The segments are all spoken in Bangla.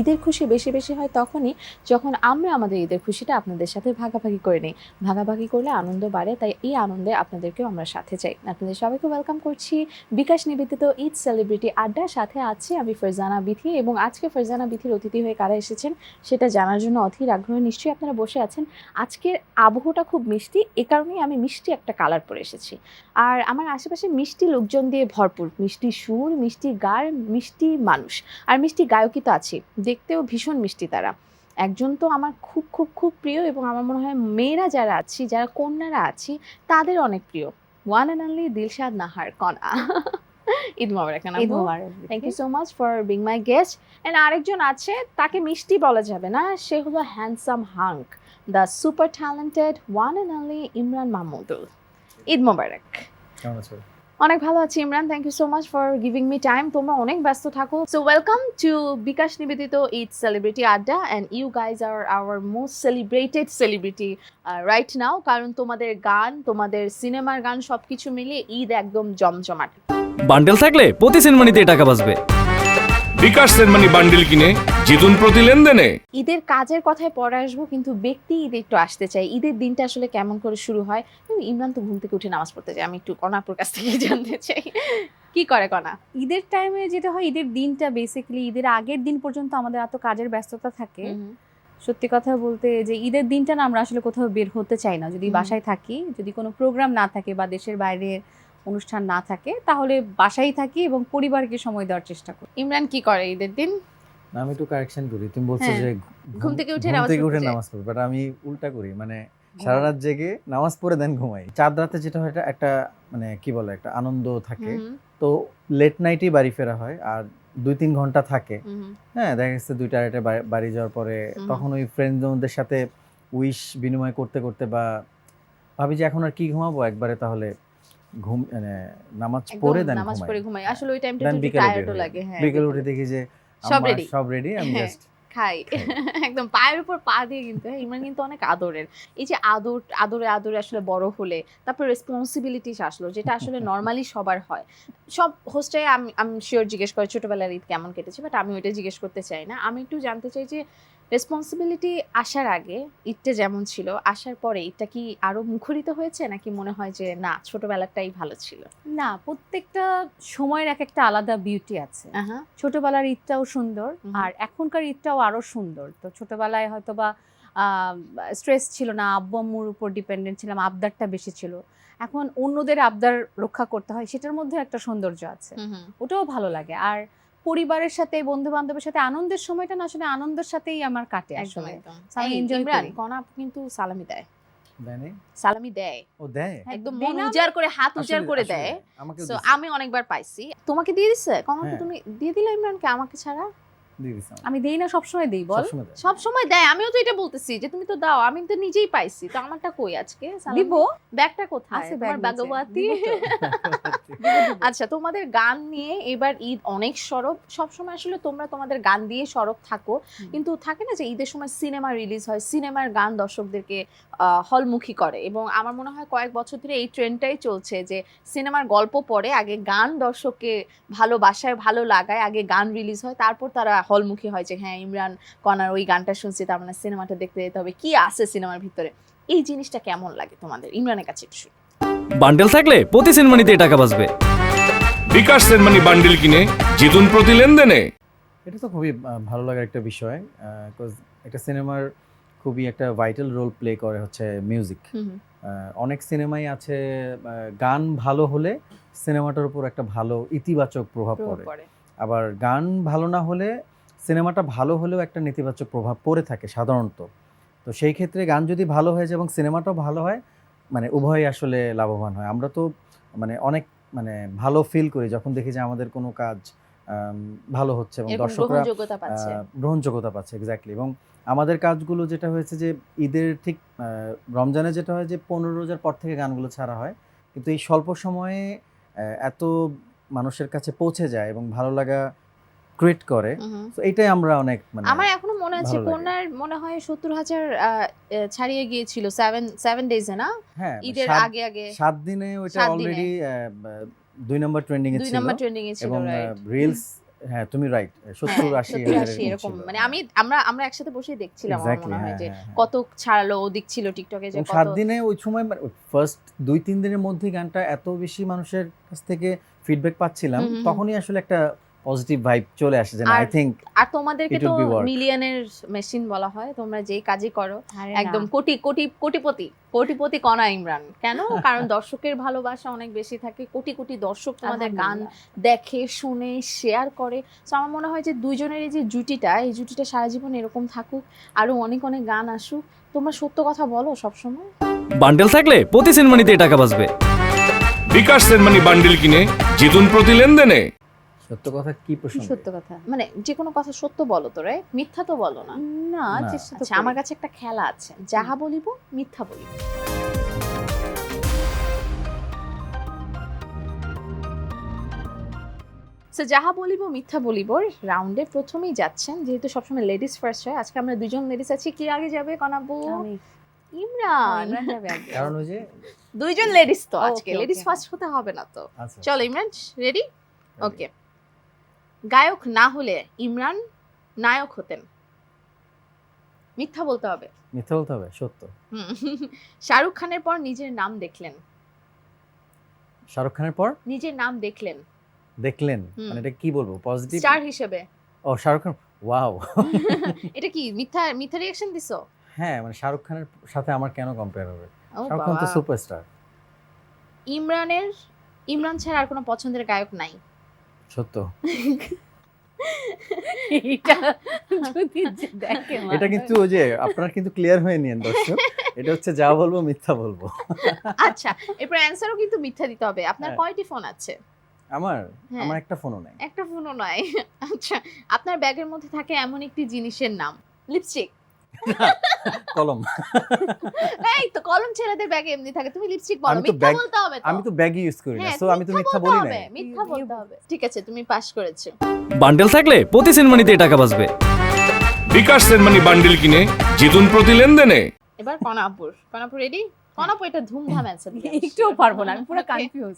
ঈদের খুশি বেশি বেশি হয় তখনই যখন আমরা আমাদের ঈদের খুশিটা আপনাদের সাথে ভাগাভাগি করে নিই। ভাগাভাগি করলে আনন্দ বাড়ে, তাই এই আনন্দে আপনাদেরকেও আমরা সাথে চাই। আপনাদের সবাইকে ওয়েলকাম করছি। বিকাশ নিবেদিত ঈদ সেলিব্রিটি আড্ডার সাথে আছি আমি ফারজানা বিথি এবং আজকে ফারজানা বিথির অতিথি হয়ে কারা এসেছেন সেটা জানার জন্য অধীর আগ্রহ নিশ্চয়ই আপনারা বসে আছেন। আজকের আবহটা খুব মিষ্টি, এ কারণেই আমি মিষ্টি একটা কালার পরে এসেছি। আর আমার আশেপাশে মিষ্টি লোকজন দিয়ে ভরপুর, মিষ্টি সুর, মিষ্টি গার মিষ্টি মানুষ। আর মিষ্টি গায়কই তো আছে। দেখতেও ভীষণ মিষ্টি তারা। একজন তো আমার খুব খুব খুব প্রিয় এবং আমার মনে হয় মেয়েরা যারা আছি যারা কন্যারা আছি তাদের অনেক প্রিয়। One and only Dilshad Nahar Kona. Eid Mobarak Eid Mobarak thank you so much for being my guest and আরেকজন আছে তাকে মিষ্টি বলা যাবে না সে হলো handsome hunk the super talented one and only Imran Mahmudul Eid মোবারক। কেমন আছো? অনেক ভালো আছি, Imran. Thank you so much for giving me time তোমরা অনেক ব্যস্ত থাকো। সো ওয়েলকাম টু বিকাশ নিবেদিত ইট সেলিব্রিটি আড্ডা। And you guys are our most celebrated celebrity right now কারণ তোমাদের গান, তোমাদের সিনেমার গান সব কিছু মিলিয়ে ঈদ একদম জমজমাট। বান্ডেল থাকলে প্রতি সেনমানিতে টাকা বাঁচবে। বিকাশ সেনমানি বান্ডিল কিনে জিতুন প্রতি লেনদেনে। ঈদের কাজের কথায় পরে আসব কিন্তু ব্যক্তি ঈদে একটু আসতে চাই। ঈদের দিনটা আসলে কেমন করে শুরু হয়? ইমরান তো ঘুম থেকে উঠে নামাজ পড়তে চাই আমি একটু কনাপুর কাছ থেকে জানতে চাই। কি করে কনা ঈদের টাইমে যেটা হয় ঈদের দিনটা বেসিক্যালি ঈদের আগের দিন পর্যন্ত আমাদের এত কাজের ব্যস্ততা থাকে। সত্যি কথা বলতে যে ঈদের দিনটা না আমরা আসলে কোথাও বের হতে চাই না। যদি বাসায় থাকি যদি কোনো প্রোগ্রাম না থাকে বা দেশের বাইরে অনুষ্ঠান না থাকে তাহলে বাসায় থাকি এবং পরিবারকে সময় দেওয়ার চেষ্টা করি। ইমরান কি করে ঈদের দিন? আমি একটু কারেকশন করি। তুমি বলছো হ্যাঁ। যে ঘুম থেকে উঠে নামাজ থেকে উঠে নামাজ পড়ি বাট আমি উল্টা করি। মানে সারা রাত জেগে নামাজ পড়ে দেন ঘুমাই। চাঁদ রাতে যেটা হয় এটা একটা মানে কি বলে একটা আনন্দ থাকে। তো লেট নাইটেই বাড়ি ফেরা হয় আর দুই তিন ঘণ্টা থাকে। হ্যাঁ দেখা গেছে দুইটা আড়াইটা বাড়ি- বাড়ি যাওয়ার পরে তখন ওই ফ্রেন্ডদের সাথে উইশ বিনিময় করতে করতে বা ভাবি যে এখন আর কি ঘুমাবো? একবারে তাহলে ঘুম মানে নামাজ পড়ে দেন নামাজ পড়ে ঘুমাই আসলে ওই টাইমটা একটু টায়ার্ডও লাগে হ্যাঁ বিকেলে। উঠে দেখি যে সব ready। সব রেডি আমি। জাস্ট খাই একদম পায়ের উপর পা দিয়ে কিন্তু হ্যাঁ, ইমরান কিন্তু অনেক আদরের এই যে আদর আদরে আদরে আসলে বড় হলে তারপর রেসপন্সিবিলিটিস আসলো যেটা আসলে নর্মালি সবার হয় সব হোস্টে আমি আমি শিওর জিজ্ঞেস করে ছোটবেলার ঈদ কেমন কেটেছে বাট আমি ওইটা জিজ্ঞেস করতে চাই না আমি একটু জানতে চাই যে রেসপন্সিবিলিটি আসার আগে ঈদটা যেমন ছিল আসার পরে ঈদটা কি আরও মুখরিত হয়েছে? নাকি মনে হয় যে না ছোটবেলাটাই ভালো ছিল না প্রত্যেকটা সময়ের এক একটা আলাদা বিউটি আছে। ছোটবেলার ঈদটাও সুন্দর আর এখনকার ঈদটাও আরও সুন্দর। তো ছোটবেলায় হয়তো বা স্ট্রেস ছিল না আব্বু আম্মুর উপর ডিপেন্ডেন্ট ছিলাম আবদারটা বেশি ছিল। এখন অন্যদের আবদার রক্ষা করতে হয় সেটার মধ্যে একটা সৌন্দর্য আছে। ওটাও ভালো লাগে। আর পরিবারের সাথে বন্ধু বান্ধবের সাথে আনন্দের সময়টা না আসলে আনন্দের সাথেই আমার কাটে আসলে। আমি এনজয় করি। কনা কিন্তু সালামি দেয়। সালামি দেয়। ও দেয়? হ্যাঁ, একদম মন উজাড় করে হাত উজাড় করে দেয়। আমি অনেকবার পাইছি। তোমাকে দিয়ে দিছে? কখনো হ্যাঁ। তুমি দিয়ে দিলে ইমরানকে আমাকে ছাড়া। আমি দেই না সবসময় দেই বল। সবসময় দেয়। সব সময় দেয় আমিও তো এটা বলতেছি যে তুমি তো দাও আমি তো নিজেই পাইছি। তো আমারটা কই আজকে? দিব। ব্যাগটা কোথায়? আছে তোমার ব্যাগ বাগবাতি? আচ্ছা তোমাদের গান নিয়ে এবার ঈদ অনেক সরব। সবসময় আসলে তোমরা তোমাদের গান দিয়ে সরব থাকো। কিন্তু থাকে না যে ঈদের সময় সিনেমা রিলিজ হয় সিনেমার গান দর্শকদেরকে আহ, হলমুখী করে। এবং আমার মনে হয় কয়েক বছর ধরে এই ট্রেন্ডটাই চলছে যে সিনেমার গল্প পড়ে আগে গান দর্শককে ভালোবাসায় ভালো লাগায় আগে গান রিলিজ হয় তারপর তারা হলমুখী হয় যে হ্যাঁ ইমরান কনার ওই গানটা শুনছি তার মানে সিনেমাটা দেখতে যেতে হবে। কি আছে সিনেমার ভিতরে? এই জিনিসটা কেমন লাগে তোমাদের? ইমরানের কাছে একটু বান্ডেল থাকলে প্রতি সেনমানিতে টাকা বাঁচবে। বিকাশ সেনমানি বান্ডিল কিনে জিতুন প্রতি লেনদেনে। এটা তো খুবই ভালো লাগার একটা বিষয় বিকজ একটা সিনেমার খুবই একটা ভাইটাল রোল প্লে করে হচ্ছে মিউজিক। অনেক সিনেমাই আছে গান ভালো হলে সিনেমাটার উপর একটা ভালো ইতিবাচক প্রভাব পড়ে। আবার গান ভালো না হলে সিনেমাটা ভালো হলেও একটা নেতিবাচক প্রভাব পড়ে থাকে সাধারণত। তো সেই ক্ষেত্রে গান যদি ভালো হয়ে যায় এবং সিনেমাটাও ভালো হয় মানে উভয়ই আসলে লাভবান হয়। আমরা তো মানে অনেক মানে ভালো ফিল করি যখন দেখি যে আমাদের কোনো কাজ ভালো হচ্ছে এবং দর্শকরা গ্রহণযোগ্যতা পাচ্ছে। এক্স্যাক্টলি এবং আমাদের কাজগুলো যেটা হয়েছে যে ঈদের ঠিক রমজানে যেটা হয় যে পনেরো রোজার পর থেকে গানগুলো ছাড়া হয়। কিন্তু এই স্বল্প সময়ে এত মানুষের কাছে পৌঁছে যায় এবং ভালো লাগা ক্রিয়েট করে। তো এইটাই আমরা অনেক মানে আমার এখনও মনে আছে। কন্যার মনে হয় সত্তর হাজার ছাড়িয়ে গিয়েছিল সেভেন সেভেন ডেজে না হ্যাঁ ঈদের আগে আগে সাত দিনে ওইটা অলরেডি দুই নম্বর ট্রেন্ডিং এ দুই ছিল নম্বর ট্রেন্ডিং এ ছিল এবং রাইট রিলস হ্যাঁ তুমি রাইট সত্তর হ্যাঁ, আশি সত্তর, আশি এরকম মানে আমি আমরা আমরা একসাথে বসে দেখছিলাম আমার মনে হয় হ্যাঁ, যে। কত ছাড়ালো ওদিক ছিল টিকটকে যে কত সাত দিনে ওই সময় ফার্স্ট দুই তিন দিনের মধ্যে গানটা এত বেশি মানুষের কাছ থেকে ফিডব্যাক পাচ্ছিলাম। তখনই আসলে একটা পজিটিভ ভাইব চলে আসে যে আই আর থিঙ্ক আর তোমাদেরকে তো মিলিয়নের মেশিন বলা হয় তোমরা যেই কাজই করো একদম কোটি কোটি কোটিপতি কোটিপতি কণা ইমরান। কেন? কারণ দর্শকের ভালোবাসা অনেক বেশি থাকে কোটি কোটি দর্শক তোমাদের গান দেখে শুনে শেয়ার করে। তো আমার মনে হয় যে দুইজনের এই যে জুটিটা এই জুটিটা সারা জীবন এরকম থাকুক আরও অনেক অনেক গান আসুক। তোমরা সত্য কথা বলো সবসময়। বান্ডেল থাকলে প্রতি সিনেমানিতে টাকা বাঁচবে। বিকাশ সেনমানি বান্ডিল কিনে জিতুন প্রতি লেনদেনে। সত্য কথা কি কি প্রসঙ্গ সত্য কথা? মানে যে কোনো কথা সত্য বলো তো রে মিথ্যা তো বলো না। না না। চেষ্টা তো আচ্ছা আমার কাছে একটা খেলা আছে। যাহা বলিব মিথ্যা বলিব। সো যাহা বলিব মিথ্যা বলিব রাউন্ডে প্রথমেই যাচ্ছেন। যেহেতু সবসময় লেডিস ফার্স্ট হয় আজকে আমরা দুজন লেডিস আছি। কি আগে যাবে কনাবু? আমি। ইমরান। আগে। কারণ ওই যে দুইজন লেডিস তো আজকে। লেডিস হ্যাঁ। ফার্স্ট হতে হবে না তো। আচ্ছা চলো ইমরান রেডি ওকে গায়ক না হলে ইমরান নায়ক হতেন। মিথ্যা বলতে হবে। মিথ্যা বলতে হবে সত্য। শাহরুখ খানের পর নিজের নাম দেখলেন। শাহরুখ খানের পর? নিজের নাম দেখলেন। দেখলেন? মানে এটা কি বলব? পজিটিভ স্টার হিসেবে। ও শাহরুখ খান ওয়াও। এটা কি মিথ্যা মিথ্যা রিঅ্যাকশন দিছো? হ্যাঁ মানে শাহরুখ খানের সাথে আমার কেন কম্পেয়ার হবে? শাহরুখ খান তো সুপারস্টার ইমরানের ইমরান ছাড়া আর কোনো পছন্দের গায়ক নাই। সত্য। এটা যদি দেখে এটা কিন্তু ওই যে আপনারা কিন্তু ক্লিয়ার হয়ে নিন দর্শক। এটা হচ্ছে যা বলব মিথ্যা বলব। আচ্ছা এরপর অ্যান্সারও কিন্তু মিথ্যা দিতে হবে। আপনার হ্যাঁ। কয়টি ফোন আছে? আমার? হ্যাঁ। আমার একটা ফোনও নাই। একটা ফোনও নয় আচ্ছা আপনার ব্যাগের মধ্যে থাকে এমন একটি জিনিসের নাম। লিপস্টিক কলম। এই তো কলম ছেলেদের ব্যাগে এমনি থাকে। তুমি লিপস্টিক বলো আমি তো মিথ্যা বলতে হবে আমি তো ব্যাগই ইউজ করি না হ্যাঁ, সো আমি তো মিথ্যা বলি না মিথ্যা বলতে হবে। ঠিক আছে তুমি পাস করেছ। বান্ডেল থাকলে প্রতি সিনেমানিতে টাকা বাঁচবে। বিকাশ সেনমানি বান্ডিল কিনে জিতুন প্রতি লেনদেনে। এবার কনাপুর। কনাপুর রেডি কনাপুর এটা ধুমধাম অ্যান্সার একটুও পারব না আমি পুরো কনফিউজ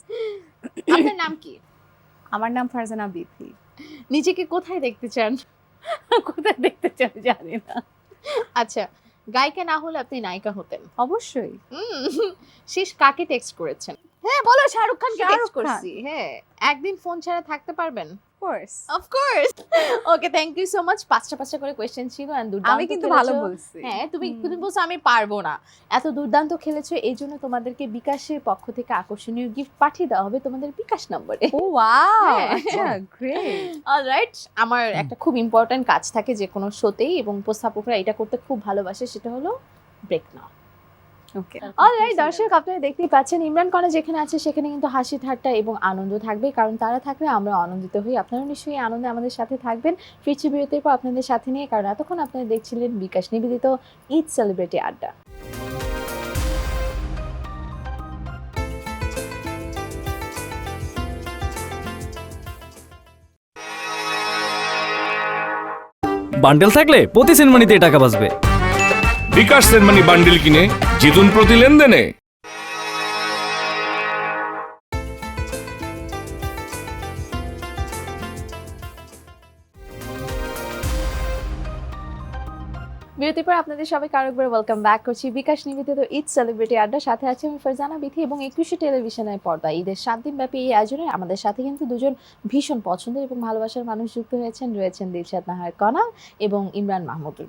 আপনার নাম কি? আমার নাম ফারজানা বিথি নিজেকে কোথায় দেখতে চান? কোথায় দেখতে চান জানি না। আচ্ছা গায়িকা না হলে আপনি নায়িকা হতেন? অবশ্যই। শেষ কাকে টেক্সট করেছেন? হ্যাঁ বলো শাহরুখ খানকে টেক্সট করছি। হ্যাঁ একদিন ফোন ছাড়া থাকতে পারবেন? Course of course okay thank you so much পাঁচটা পাঁচটা করে কোয়েশ্চেন ছিল and দুর্দান্ত আমি কিন্তু ভালো বলছি। হ্যাঁ তুমি তুমি বলছো আমি পারব না। এত দুর্দান্ত খেলেছো এই জন্য তোমাদেরকে বিকাশের পক্ষ থেকে আকর্ষণীয় গিফট পাঠিয়ে দেওয়া হবে তোমাদের বিকাশ নম্বরে। ও ওয়াও হ্যাঁ। আচ্ছা গ্রেট অলরাইট আমার একটা খুব ইম্পর্ট্যান্ট কাজ থাকে যে কোনো শোতেই এবং উপস্থাপকরা এটা করতে খুব ভালোবাসে সেটা হলো ব্রেক নাও ওকে অলরাইট দর্শক আপনারা দেখতেই পাচ্ছেন ইমরান কলেজ যেখানে আছে সেখানে কিন্তু হাসি ঠাট্টা এবং আনন্দ থাকবে। কারণ তারা থাকলে আমরা আনন্দিত হই। আপনারা নিশ্চয়ই আনন্দে আমাদের সাথে থাকবেন। ফিরছি বিরতির পর আপনাদের সাথে নিয়ে কারণ এতক্ষণ আপনারা দেখছিলেন বিকাশ নিবেদিত ঈদ সেলিব্রিটি আড্ডা। বান্ডেল থাকলে প্রতি সিনেমানিতে টাকা বাঁচবে। বিকাশ সেনমানি বান্ডিল কিনে জিতুন প্রতি লেনদেনে। বিরতির পর আপনাদের সবাইকে আরেকবার ওয়েলকাম ব্যাক করছি। বিকাশ নিবেদিত ঈদ সেলিব্রিটি আড্ডা, সাথে আছে আমি ফারজানা বিথি এবং একুশে টেলিভিশনের পর্দা। ঈদের সাত দিন ব্যাপী এই আয়োজনে আমাদের সাথে কিন্তু দুজন ভীষণ পছন্দের এবং ভালোবাসার মানুষ যুক্ত হয়েছেন, রয়েছেন দিলশাদ নাহার কণা এবং ইমরান মাহমুদুল।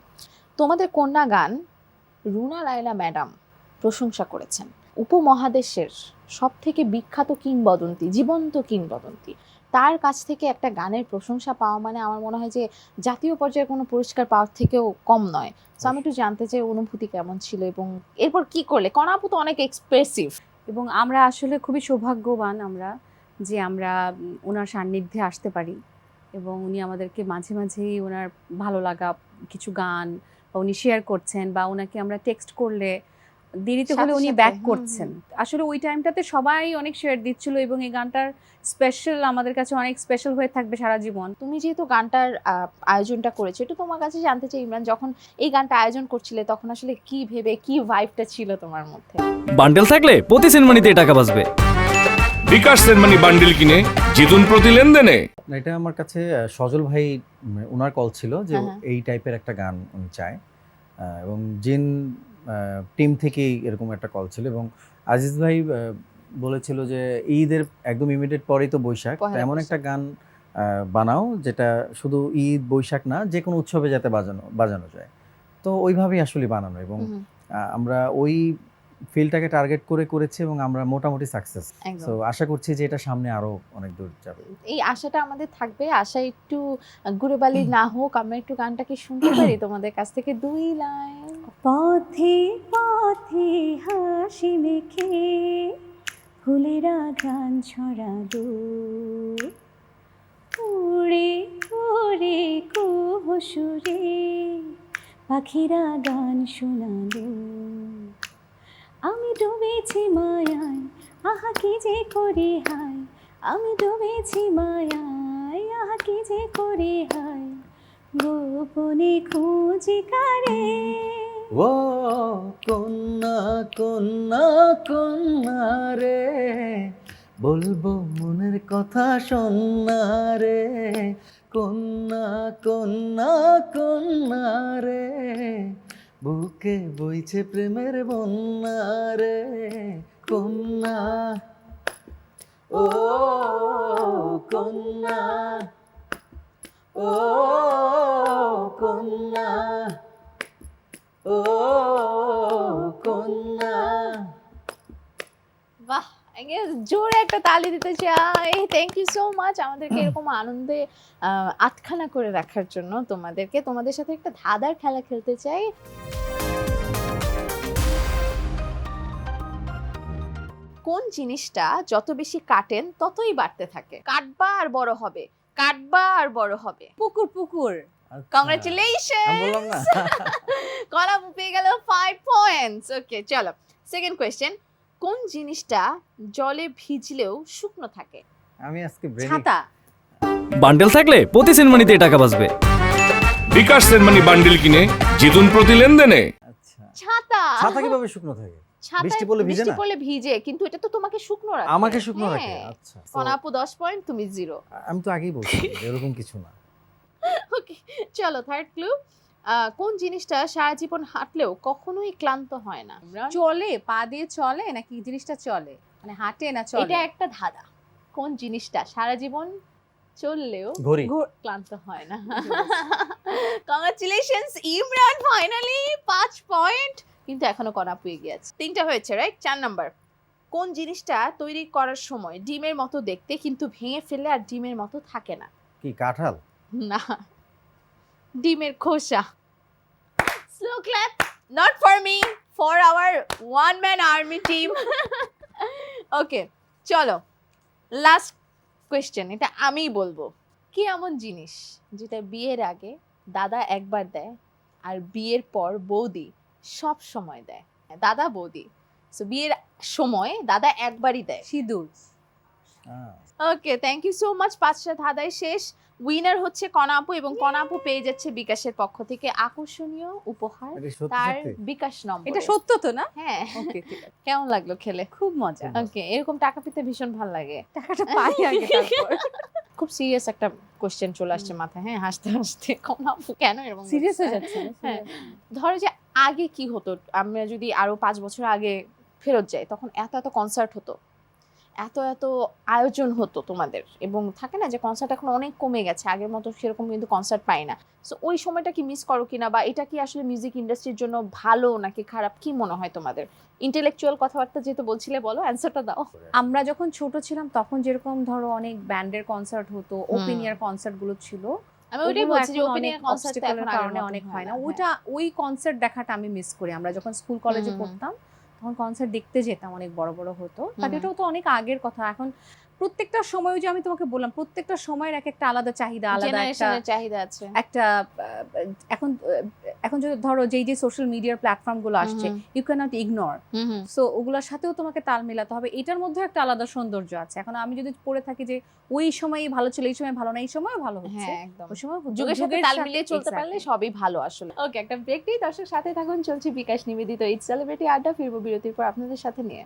তোমাদের কন্যা গান রুনা লাইলা ম্যাডাম প্রশংসা করেছেন। উপমহাদেশের সব থেকে বিখ্যাত কিংবদন্তি, জীবন্ত কিংবদন্তি। তার কাছ থেকে একটা গানের প্রশংসা পাওয়া মানে আমার মনে হয় যে জাতীয় পর্যায়ে কোনো পুরস্কার পাওয়ার থেকেও কম নয়। তো আমি একটু জানতে চাই অনুভূতি কেমন ছিল এবং এরপর কি করলে? কণাপু তো অনেক এক্সপ্রেসিভ এবং আমরা আসলে খুবই সৌভাগ্যবান আমরা যে আমরা ওনার সান্নিধ্যে আসতে পারি। এবং উনি আমাদেরকে মাঝে মাঝেই ওনার ভালো লাগা কিছু গান উনি শেয়ার করছেন বা ওনাকে আমরা টেক্সট করলে দেরিতে হলে উনি ব্যাক করছেন। আসলে ওই টাইমটাতে সবাই অনেক শেয়ার দিচ্ছিল এবং এই গানটার স্পেশাল আমাদের কাছে অনেক স্পেশাল হয়ে থাকবে সারা জীবন। তুমি যেহেতু গানটার আহ, আয়োজনটা করেছ একটু তোমার কাছে জানতে চাই ইমরান যখন এই গানটা আয়োজন করছিলে তখন আসলে কি ভেবে কি ভাইবটা ছিল তোমার মধ্যে? বান্ডেল থাকলে প্রতি সিনেমানিতে টাকা বাঁচবে। বিকাশ সেনমানি বান্ডিল কিনে জিতুন প্রতি লেনদেনে। এটা আমার কাছে সজল ভাই ওনার কল ছিল যে হ্যাঁ, হ্যাঁ। এই টাইপের একটা গান উনি চায়। এবং জিন টিম থেকেই এরকম একটা কল ছিল এবং আজিজ ভাই বলেছিল যে ঈদের একদম ইমিডিয়েট পরেই তো বৈশাখ এমন একটা গান বানাও যেটা শুধু ঈদ বৈশাখ না যে কোনো উৎসবে যাতে বাজানো বাজানো যায়। তো ওইভাবেই আসলে বানানো এবং আহ, আমরা ওই ফিল্ডটাকে টার্গেট করে করেছি এবং আমরা মোটামুটি সাকসেস তো আশা করছি যে এটা সামনে আরও অনেক দূর যাবে। এই আশাটা আমাদের থাকবে। আশা একটু গুরুবালি না হোক আমরা একটু গানটাকে শুনতে পারি। তোমাদের কাছ থেকে দুই লাইন। পথে পথে হাসি মেখে ফুলেরা গান ছড়ালো উড়ে উড়ে কুহুসুরে পাখিরা গান শোনালো আমি ডুবেছি মায়ায়, আহা কি যে করি হায়। আমি ডুবেছি মায়ায়, আহা কি যে করি হায়। গোপনে খুঁজি কারে? ও কন্যা কন্যা কন্যা রে, বলব মনের কথা শোনা রে। কন্যা কন্যা কন্যা রে বুকে বইছে প্রেমের বন্যা রে কন্যা। ও কন্যা ও কন্যা। ও কন্যা। বাহ। জোরে একটা তালি দিতে চাই। থ্যাংক ইউ সো মাচ আমাদেরকে এরকম আনন্দে আটখানা করে রাখার জন্য তোমাদেরকে। তোমাদের সাথে একটা ধাঁধার খেলা খেলতে চাই। কোন জিনিসটা যত বেশি কাটেন ততই বাড়তে থাকে? কাটবা আর বড় হবে। কাটবা আর বড় হবে। পুকুর পুকুর। কংগ্রাচুলেশন না। কলাম পেয়ে গেল ফাইভ পয়েন্টস ওকে চলো। সেকেন্ড কোয়েশ্চেন কোন জিনিসটা জলে ভিজলেও শুকনো থাকে? আমি আজকে ছাতা। বান্ডেল থাকলে প্রতি সেনমানিতে টাকা বাঁচবে। বিকাশ সেনমানি বান্ডিল কিনে জিতুন প্রতি লেনদেনে। আচ্ছা। ছাতা। ছাতা কীভাবে শুকনো থাকে? বৃষ্টি পড়লে ভিজে না? পড়লে ভিজে কিন্তু এটা তো তোমাকে শুকনো রাখে। আমাকে শুকনো রাখে হ্যাঁ। আচ্ছা। So, কনাপু দশ পয়েন্ট তুমি জিরো। আমি তো আগেই বলছি এরকম কিছু না। ওকে চলো থার্ড ক্লু কোন জিনিসটা সারা জীবন হাঁটলেও কখনোই ক্লান্ত হয় না? চলে পা দিয়ে চলে নাকি জিনিসটা চলে? মানে হাঁটে না চলে? এটা একটা ধাঁধা। কোন জিনিসটা সারা জীবন চললেও ক্লান্ত হয় না? কংগ্রাচুলেশনস ইমরান ফাইনালি পাঁচ পয়েন্ট কিন্তু এখনও কণা পেয়ে গিয়েছে তিনটা হয়েছে রাইট চার নাম্বার কোন জিনিসটা তৈরি করার সময় ডিমের মতো দেখতে কিন্তু ভেঙে ফেললে আর ডিমের মতো থাকে না? কি কাঁঠাল? না। ডিমের খোসা। Slow clap not for me for our one man army team okay চলো লাস্ট কোয়েশ্চেন এটা আমিই বলব। কি এমন জিনিস যেটা বিয়ের আগে দাদা একবার দেয় আর বিয়ের পর বৌদি সব সময় দেয়? দাদা বৌদি। সো বিয়ের সময় দাদা একবারই দেয়। সিঁদুর। Okay thank you so much পাঁচটা ধাঁধায় শেষ। উইনার হচ্ছে কনাপু এবং কনাপু পেয়ে যাচ্ছে বিকাশের পক্ষ থেকে আকর্ষণীয় উপহার তার বিকাশ নম্বর। এটা সত্য তো না? হ্যাঁ। ওকে ঠিক আছে। কেমন লাগল খেলে? খুব মজা। ওকে এরকম টাকা পেতে ভীষণ ভালো লাগে। টাকাটা পাই আগে তারপর। খুব সিরিয়াস একটা কোশ্চেন চলে আসছে মাথায় হ্যাঁ হাসতে হাসতে। কনাপু কেন এরকম সিরিয়াস হয়ে যাচ্ছে হ্যাঁ ধরো যে আগে কি হতো? আমরা যদি আরও পাঁচ বছর আগে ফেরত যাই তখন এত এত কনসার্ট হতো। এত এত আয়োজন হতো তোমাদের। এবং থাকে না যে কনসার্ট এখন অনেক কমে গেছে আগের মতো সেরকম কিন্তু কনসার্ট পাই না। সো ওই সময়টা কি মিস করো কিনা বা এটা কি আসলে মিউজিক ইন্ডাস্ট্রির জন্য ভালো নাকি খারাপ কি মনে হয় তোমাদের? ইন্টেলেকচুয়াল কথাবার্তা যেহেতু বলছিলে বলো অ্যান্সারটা দাও। আমরা যখন ছোট ছিলাম তখন যেরকম ধরো অনেক ব্যান্ডের কনসার্ট হতো ওপেন ইয়ার কনসার্টগুলো ছিল। আমি ওইটাই বলছি যে ওপেন কনসার্ট এর কারণে অনেক হয় না। ওইটা ওই কনসার্ট দেখাটা আমি মিস করি। আমরা যখন স্কুল কলেজে পড়তাম তখন কনসার্ট দেখতে যেতাম অনেক বড় বড় হতো। বাট এটাও তো অনেক আগের কথা। এখন প্রত্যেকটা সময় যে আমি তোমাকে বললাম প্রত্যেকটা সময়ের এক একটা আলাদা চাহিদা আলাদা একটা চাহিদা আছে। একটা এখন এখন যদি ধরো যেই যে সোশ্যাল মিডিয়ার প্ল্যাটফর্মগুলো আসছে you can't ignore hmm hmm. So ওগুলোর সাথেও তোমাকে তাল মেলাতে হবে। এটার মধ্যে একটা আলাদা সৌন্দর্য আছে। এখন আমি যদি পড়ে থাকি যে ওই সময়ই ভালো ছিল এই সময় ভালো না এই সময় ভালো হচ্ছে। হ্যাঁ একদম। ওই সময় যুগের সাথে তাল মিলিয়ে চলতে পারলে সবই ভালো আসলে। ওকে একটা ব্রেক নেই দর্শক সাথে থাকুন। চলছে বিকাশ নিবেদিত ঈদ সেলিব্রিটি আড্ডা ফিরবো বিরতির পর আপনাদের সাথে নিয়ে।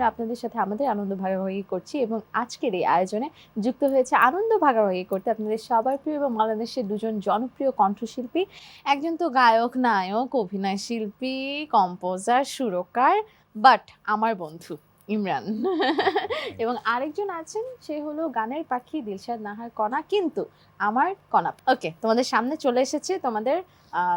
আমরা আপনাদের সাথে আমাদের আনন্দ ভাগাভাগি করছি এবং আজকের এই আয়োজনে যুক্ত হয়েছে আনন্দ ভাগাভাগি করতে আপনাদের সবার প্রিয় এবং বাংলাদেশের দুজন জনপ্রিয় কণ্ঠশিল্পী, একজন তো গায়ক, নায়ক অভিনয় শিল্পী কম্পোজার সুরকার বাট আমার বন্ধু। ইমরান। এবং আরেকজন আছেন সে হলো গানের পাখি দিলশাদ নাহার কণা কিন্তু আমার কণা। ওকে তোমাদের সামনে চলে এসেছে তোমাদের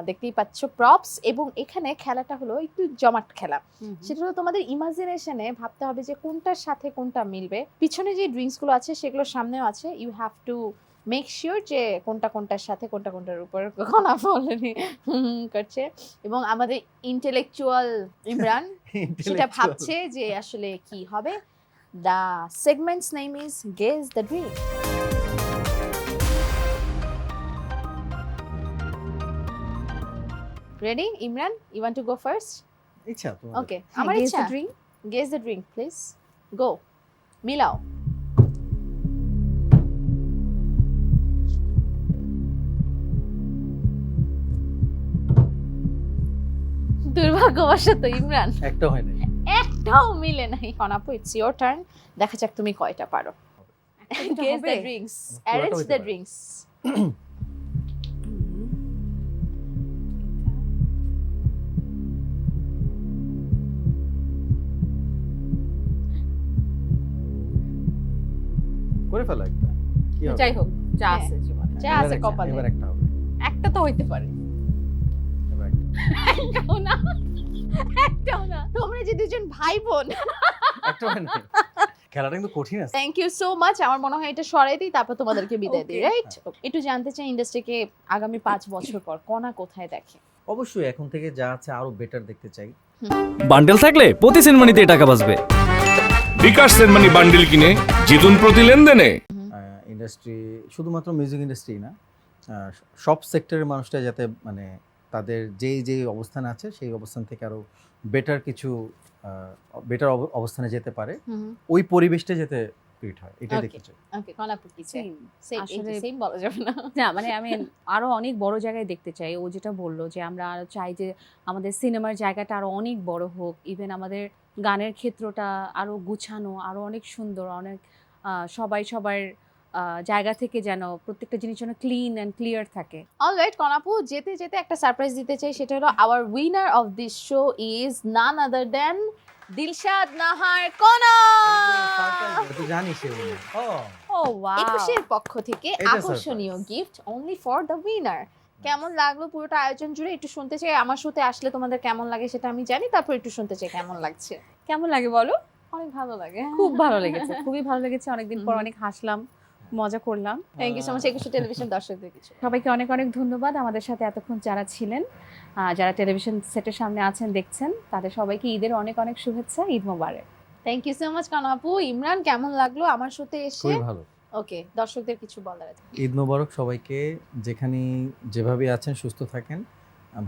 দেখতেই পাচ্ছ প্রপস এবং এখানে খেলাটা হলো একটু জমাট খেলা। সেটা হলো তোমাদের ইমাজিনেশনে ভাবতে হবে যে কোনটার সাথে কোনটা মিলবে। পিছনে যে ড্রিঙ্কসগুলো আছে সেগুলো সামনেও আছে। You have to make sure যে কোনটা কোনটার সাথে কোনটা কোনটার উপর কণা অলরেডি করছে এবং আমাদের ইন্টেলেকচুয়াল ইমরান সেটা ভাবছে যে আসলে কি হবে? The segment's name is guess the drink ready Imran you want to go first ইচ্ছা তোমার ওকে হ্যাঁ, আমার ইচ্ছা? drink? Guess the drink please go মিলাও দুর্ভাগ্যবশত ইমরান। একটা হয় নাই। একটাও মিলে নাই। অনাপু ইটস ইয়োর টার্ন দেখা যাক তুমি কয়টা পারো। Guess the drinks arrange the drinks করে ফেলো একটা। যাই হোক যা হ্যাঁ। আছে জীবনে। যা আছে একটা- কপালে। এবার একটা হবে। একটা তো হইতে পারে। একটাও না একটাও না। তোমরা যে দুজন ভাই বোন খেলাটা কিন্তু কঠিন আছে। থ্যাংক ইউ সো মাচ আমার মনে হয় এটা সরাই দিই তারপর তোমাদেরকে বিদায় দিই রাইট একটু জানতে চাই ইন্ডাস্ট্রিকে আগামী পাঁচ বছর পর কণা কোথায় দেখে? অবশ্যই এখন থেকে যা আছে আরও বেটার দেখতে চাই। বান্ডেল থাকলে প্রতি সেনমানিতে টাকা বাঁচবে। বিকাশ সেনমানি বান্ডিল কিনে জিতুন প্রতি লেনদেনে। ইন্ডাস্ট্রি শুধুমাত্র মিউজিক ইন্ডাস্ট্রি না আহ, সব সেক্টরের মানুষটা যাতে মানে তাদের যেই যেই অবস্থান আছে সেই অবস্থান থেকে আরও বেটার কিছু বেটার অবস্থানে যেতে পারে। ওই পরিবেশটা যেতে হয় এটা. ওকে আসলে- সেম বলা যাবে না। না মানে আমি আরও অনেক বড় জায়গায় দেখতে চাই। ও যেটা বলল যে আমরা আরও চাই যে আমাদের সিনেমার জায়গাটা আরও অনেক বড় হোক ইভেন আমাদের গানের ক্ষেত্রটা আরও গুছানো আরও অনেক সুন্দর অনেক সবাই সবার জায়গা থেকে যেন প্রত্যেকটা জিনিস যেন ক্লিন অ্যান্ড ক্লিয়ার থাকে। অলরাইট কণাপু যেতে যেতে একটা সারপ্রাইজ দিতে চাই সেটা হলো our winner of this show is none other than Dilshad Nahar হয়। ও ও ওয়াও একুশের পক্ষ থেকে আকর্ষণীয় gift only for the winner কেমন লাগল পুরোটা আয়োজন জুড়ে? একটু শুনতে চাই আমার সাথে আসলে তোমাদের কেমন লাগে সেটা আমি জানি তারপর একটু শুনতে চাই কেমন লাগছে। কেমন লাগে বলো? অনেক ভালো লাগে। খুব ভালো লেগেছে খুবই ভালো লেগেছে অনেকদিন পর অনেক হাসলাম। মজা করলাম। Thank you so much Ekushey television দর্শকদের কিছু। সবাইকে অনেক অনেক ধন্যবাদ আমাদের সাথে এতক্ষণ যারা ছিলেন। যারা টেলিভিশন সেটের সামনে আছেন দেখছেন তাদের সবাইকে ঈদের অনেক অনেক শুভেচ্ছা ঈদ মোবারক। থ্যাংক ইউ সো মাচ কানাপু ইমরান কেমন লাগল? আমার সাথে এসে খুবই ভালো। ওকে দর্শকদের কিছু বলার আছে। ঈদ মোবারক সবাইকে যেখানে যেভাবে আছেন সুস্থ থাকেন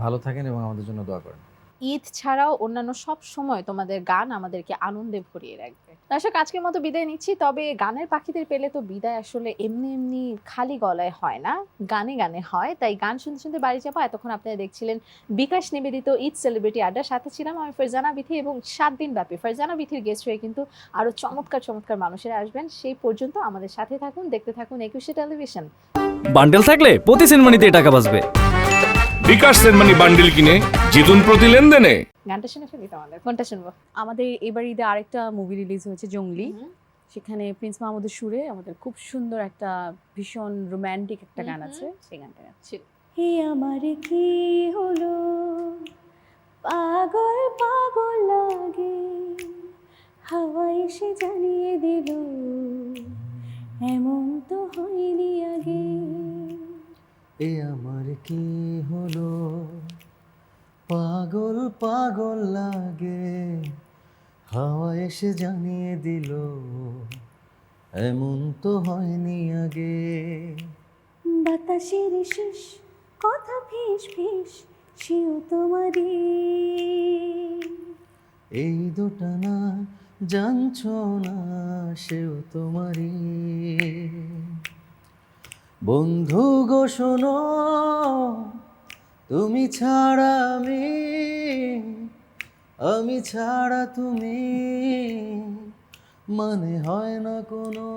ভালো থাকেন এবং আমাদের জন্য দোয়া করেন। ঈদ ছাড়াও অন্যান্য সব সময় তোমাদের গান আমাদেরকে আনন্দে ভরিয়ে রাখবে। দর্শক, আজকের মতো বিদায় নিচ্ছি, তবে গানের পাখিদের পেলে তো বিদায় আসলে এমনি এমনি খালি গলায় হয় না, গানে গানে হয়। তাই গান শুনতে শুনতে বাড়ি যাব। এতক্ষণ আপনারা দেখছিলেন বিকাশ নিবেদিত ঈদ সেলিব্রিটি আড্ডার সাথে ছিলাম আমি ফারজানা বিথি এবং সাত দিন ব্যাপী ফারজানা বিথির গেস্ট হয়ে কিন্তু আরও চমৎকার চমৎকার মানুষেরা আসবেন। সেই পর্যন্ত আমাদের সাথে থাকুন, দেখতে থাকুন একুশে টেলিভিশন বান্ডেল থাকলে প্রতি সেনমানিতে টাকা বাঁচবে। বিকাশ সেনমানি বান্ডিল কিনে জিতুন প্রতি লেনদেনে। গানটা শুনে ফেলি তোমাদের কোনটা শুনব? আমাদের এবার ঈদে আরেকটা মুভি রিলিজ হয়েছে জঙ্গলি। সেখানে প্রিন্স মাহমুদের সুরে আমাদের খুব সুন্দর একটা ভীষণ রোমান্টিক একটা গান আছে সেই গানটা গাচ্ছি হে আমার কি হলো? পাগল পাগল লাগে হাওয়া এসে জানিয়ে দিল এমন তো হয়নি আগে। এ আমার কি হলো? পাগল পাগল লাগে। হাওয়া এসে জানিয়ে দিল এমন তো হয়নি আগে। বাতাসের শেষ কথা ফিস ফিস সেও তোমারই এই দুটা না জানছ না সেও তোমারই বন্ধু গো শোনো, তুমি ছাড়া আমি আমি ছাড়া তুমি মানে হয় না কোনো।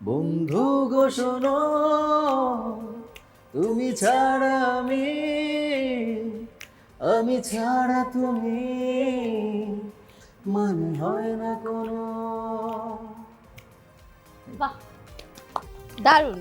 বন্ধু গো শোনো, তুমি ছাড়া আমি আমি ছাড়া তুমি মানে হয় না কোনো। দারুণ।